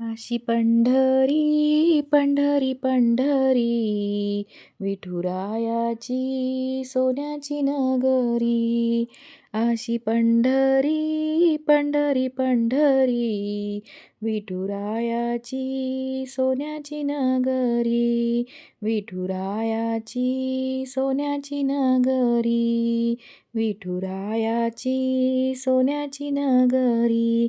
अशी पंढरी पंढरी पंढरी विठुरायाची सोन्याची नगरी. अशी पंढरी पंढरी पंढरी विठुरायाची सोन्याची नगरी. विठुरायाची सोन्याची नगरी. विठुरायाची सोन्याची नगरी.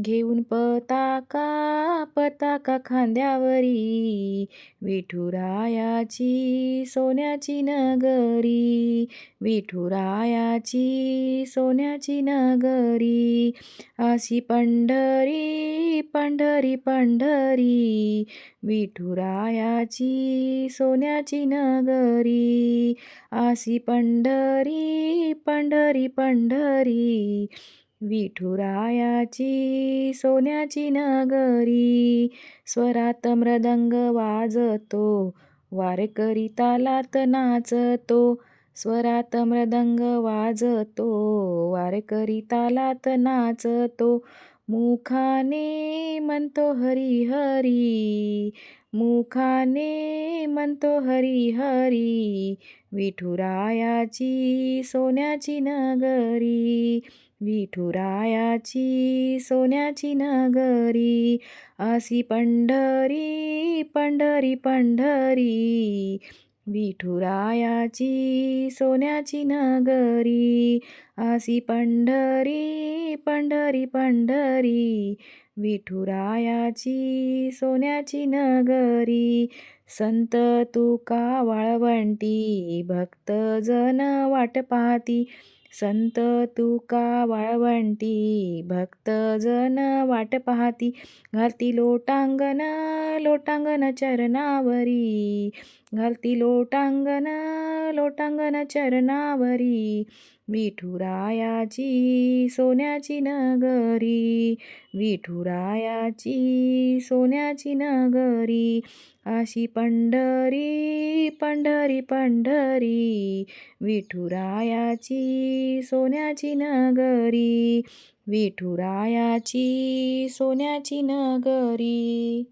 घेऊन पताका पताका खांद्यावरी विठुरायाची सोन्याची नगरी विठुरायाची सोन्याची नगरी अशी पंढरी पंढरी पंढरी विठुरायाची सोन्याची नगरी अशी पंढरी पंढरी पंढरी विठुरायाची सोन्याची नगरी स्वरात मृदंग वाजतो वारकरी तालात नाचतो स्वरात मृदंग वाजतो वारकरी तालात नाचतो मुखाने म्हणतो हरी हरी मुखाने म्हणतो हरी हरी विठुरायाची सोन्याची नगरी विठुरायाची सोन्याची नगरी असी पंढरी पंढरी पंढरी विठुरायाची सोन्याची नगरी आसी पंढरी पंढरी पंढरी. विठुरायाची सोन्याची नगरी संत तुका वाळवंटी भक्त जन वाट पाहती संत तुका वाळवंटी भक्त जन वाट पाहती घालती लोटांगण लोटांगण चरणावरी. घालती लोटांगना लोटांगना चरणावरी. विठुरायाची सोन्याची नगरी. विठुरायाची सोन्याची नगरी. अशी पंढरी पंढरी पंढरी. विठुरायाची सोन्याची नगरी. विठुरायाची सोन्याची नगरी.